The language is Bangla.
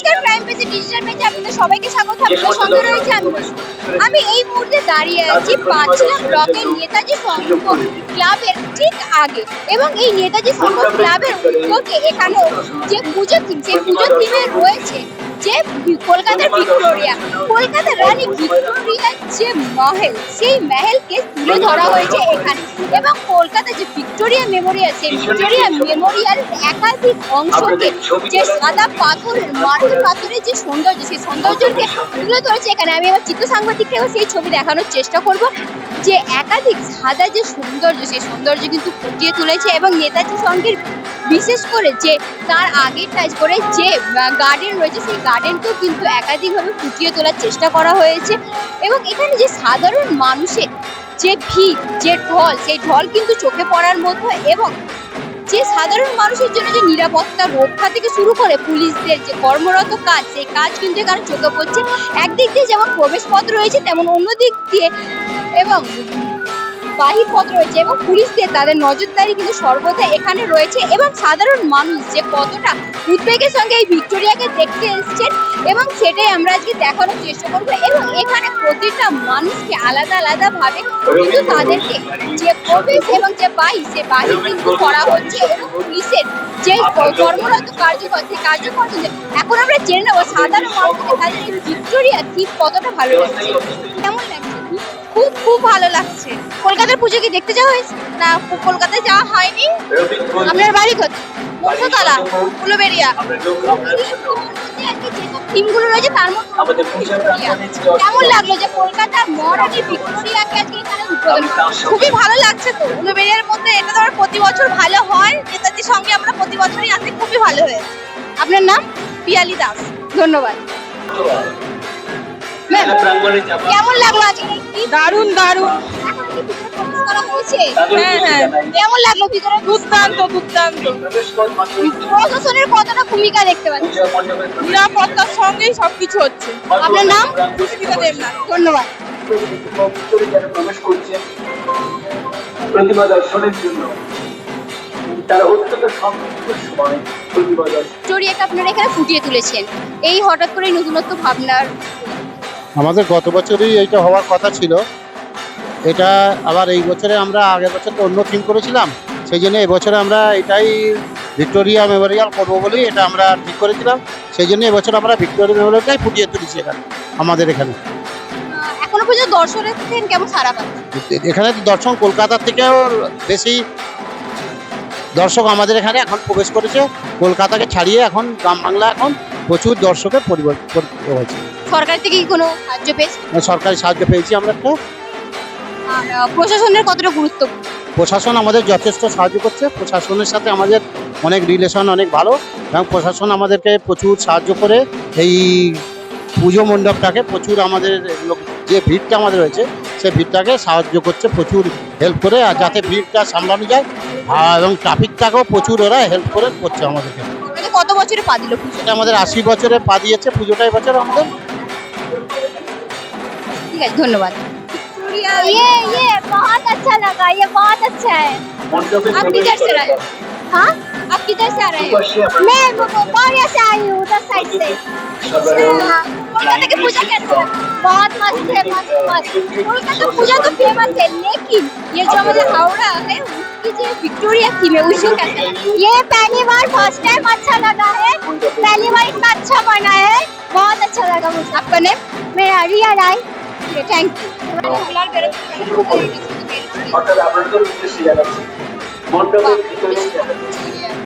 নমস্কার ক্রাইম পেজে ডিজিটাল পেজে আপনাদের সবাইকে স্বাগত আপনাদের সঙ্গে রয়েছে আমি। আমি এই মুহূর্তে দাঁড়িয়ে আছি পাঁচলা ব্লকের নেতাজি সংঘ ক্লাবের ঠিক আগে। এবং এই নেতাজি সংঘ ক্লাবের উদ্যোগে এখানেও যে পুজো সেই পুজো থিমে রয়েছে যে কলকাতার ভিক্টোরিয়া। কলকাতার রানী ভিক্টোরিয়ার যে মহল সেই মহলকে তুলে ধরা হয়েছে এখানে। এবং কলকাতার যে ভিক্টোরিয়া মেমোরিয়াল সেই ভিক্টোরিয়া মেমোরিয়ালের একাধিক অংশকে যে সাদা পাথরের মার্বেল পাথরের যে সৌন্দর্য সেই সৌন্দর্যকে তুলে ধরেছে। এখানে আমি আমার চিত্র সাংবাদিককেও সেই ছবি দেখানোর চেষ্টা করব যে একাধিক সাদা যে সৌন্দর্য সেই সৌন্দর্য কিন্তু ফুটিয়ে তুলেছে এবং নেতাজি সঙ্গের বিশেষ করে যে তার আগের টাচ করে যে গার্ডেন রয়েছে সেই গার্ডেনকেও কিন্তু একাধিকভাবে ফুটিয়ে তোলার চেষ্টা করা হয়েছে। এবং এখানে যে সাধারণ মানুষের যে ভিড় যে ঢল, সেই ঢল কিন্তু চোখে পড়ার মতো এবং যে সাধারণ মানুষের জন্য যে নিরাপত্তা রক্ষা থেকে শুরু করে পুলিশদের যে কর্মরত কাজ, সেই কাজ কিন্তু এখানে চোখে পড়ছে। একদিক দিয়ে যেমন প্রবেশপথ রয়েছে, তেমন অন্য দিক দিয়ে এবং বাহির পথ রয়েছে এবং পুলিশদের তাদের নজরদারি কিন্তু সর্বদা এখানে রয়েছে এবং সাধারণ মানুষ যে কতটা উদ্বেগের সঙ্গে এই ভিক্টোরিয়াকে দেখতে এসছেন এবং সেটাই আমরা আজকে দেখানোর চেষ্টা করব এবং এখানে প্রতিটা মানুষকে আলাদা আলাদা ভাবে কিন্তু তাদেরকে যে প্রবেশ এবং যে বাহির সে বাহির কিন্তু করা হচ্ছে এবং পুলিশের যে কর্মরত কার্যকর সেই কার্যকর এখন আমরা জেনে নেব সাধারণ মানুষকে তাদের এই ভিক্টোরিয়া ঠিক কতটা ভালো লাগছে। কেমন লাগছে? খুব খুব ভালো লাগছে। কলকাতার পুজো কি দেখতে যাওয়া হয়েছে? না, কলকাতায় যাওয়া হয়নি? আপনার বাড়ি কোথায়? মনসাতলা উলুবেড়িয়া থিমগুলো রয়েছে তার মধ্যে কেমন লাগল যে কলকাতার মহারানী ভিক্টোরিয়াকে আজকে এখানে উদ্বোধন খুবই ভালো লাগছে তো। উলুবেড়িয়ার মধ্যে এটা তো প্রতি বছর ভালো হয় নেতাজির সঙ্গে আমরা প্রতি বছরই আসি খুবই ভালো হয়েছে। আপনার নাম? পিয়ালি দাস। ধন্যবাদ। কেমন লাগল আজকে? দারুণ দারুণ। হ্যাঁ হ্যাঁ কেমন লাগল ভিতরে দুর্দান্ত দুর্দান্ত প্রবেশ কর মাত্রই প্রশাসনের কতটা ভূমিকা দেখতে পাচ্ছি নিরাপত্তার সঙ্গেই সবকিছু হচ্ছে। আপনার নাম? দেবনাথ। ধন্যবাদ। দর্শনের জন্য তারা অত্যন্ত সংক্ষিপ্ত সময় প্রতিমা দর্শন। ভিক্টোরিয়াকে আপনারা এখানে ফুটিয়ে তুলেছেন। এই হঠাৎ করে নতুনত্ব ভাবনার আমাদের গত বছরই এইটা হওয়ার কথা ছিল। এটা আবার এই বছরে আমরা আগের বছর তো অন্য থিম করেছিলাম সেই জন্য এবছরে আমরা এটাই ভিক্টোরিয়া মেমোরিয়াল করব বলেই এটা আমরা ঠিক করেছিলাম। সেই জন্য এবছর আমরা ভিক্টোরিয়া মেমোরিয়ালটাই ফুটিয়ে তুলেছি এখানে আমাদের এখানে। এখনও পর্যন্ত দর্শনার্থীদের কেমন সারা এখানে তো দর্শক কলকাতা থেকেও বেশি দর্শক আমাদের এখানে এখন প্রবেশ করেছে। কলকাতাকে ছাড়িয়ে এখন গ্রাম বাংলা এখন প্রচুর দর্শকের পরিবর্তন হয়েছে। সরকার থেকে কি কোনো সাহায্য পেয়েছে সরকারি সাহায্য পেয়েছি আমরা একটা। প্রশাসনের কতটা গুরুত্ব? প্রশাসন আমাদের যথেষ্ট সাহায্য করছে। প্রশাসনের সাথে আমাদের অনেক রিলেশন অনেক ভালো এবং প্রশাসন আমাদেরকে প্রচুর সাহায্য করে। এই পুজো মণ্ডপটাকে প্রচুর আমাদের যে ভিড়টা আমাদের রয়েছে সেই ভিড়টাকে সাহায্য করছে প্রচুর হেল্প করে। আর যাতে ভিড়টা সামলানো যায় আর এবং ট্রাফিকটাকেও প্রচুর ওরা হেল্প করে করছে আমাদেরকে। মানে কত বছরে পা দিল পুজো এটা আমাদের আশি বছরে পা দিয়েছে পুজোটা এবছর আমাদের। ঠিক আছে ধন্যবাদ। ये ये बहुत अच्छा लगा ये बहुत अच्छा है। आप किधर से रहे? हाँ? आप किधर से आ रहे हैं? मैं मौर्या से आई हूँ उधर साइड से। हाँ। पूजा कैसे बहुत मस्त है मस्त मस्त। कोलकाता पूजा तो फ़ेमस है लेकिन ये जो मुझे हावड़ा है विक्टोरिया थी मैं उसको कैसे ये पहली बार फ़र्स्ट टाइम अच्छा लगा है। पहली बार इतना अच्छा बना है। बहुत अच्छा लगा मुझे। आपका नेम मेरा Riya Rai. Okay thank you